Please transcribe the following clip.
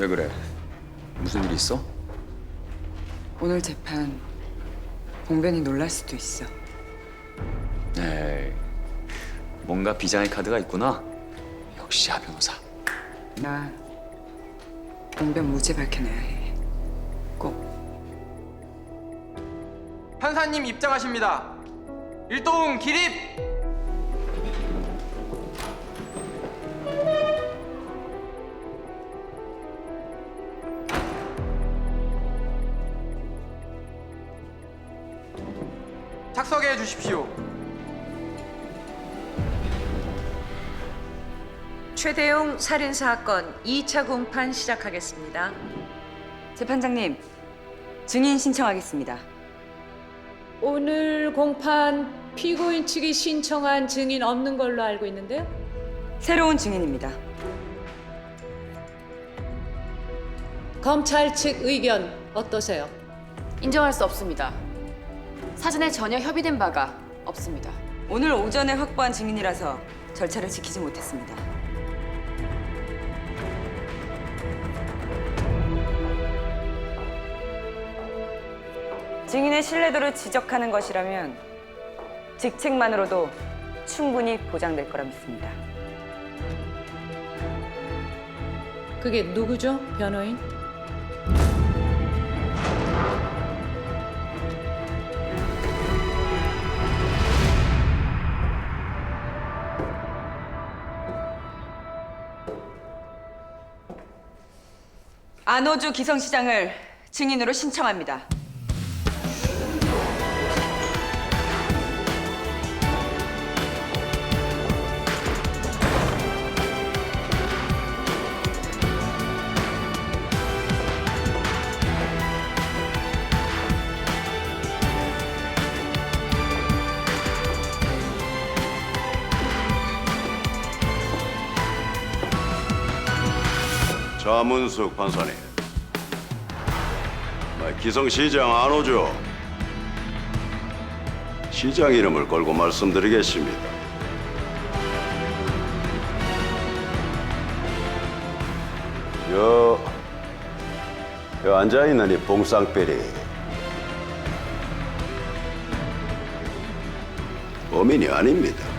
왜 그래? 무슨 일 있어? 오늘 재판 봉변이 놀랄 수도 있어. 에이, 뭔가 비장의 카드가 있구나. 역시 하 변호사. 나 봉변 무죄 밝혀내야 해. 꼭. 판사님 입장하십니다. 일동 기립. 착석해 주십시오. 최대용 살인 사건 2차 공판 시작하겠습니다. 재판장님, 증인 신청하겠습니다. 오늘 공판 피고인 측이 신청한 증인 없는 걸로 알고 있는데요. 새로운 증인입니다. 검찰 측 의견 어떠세요? 인정할 수 없습니다. 사전에 전혀 협의된 바가 없습니다. 오늘 오전에 확보한 증인이라서 절차를 지키지 못했습니다. 증인의 신뢰도를 지적하는 것이라면 직책만으로도 충분히 보장될 거라 믿습니다. 그게 누구죠, 변호인? 안호주 기성시장을 증인으로 신청합니다. 자문숙 판사님. 나 기성시장 안 오죠. 시장 이름을 걸고 말씀드리겠습니다. 여, 여 앉아있는 이 봉쌍빼리. 범인이 아닙니다.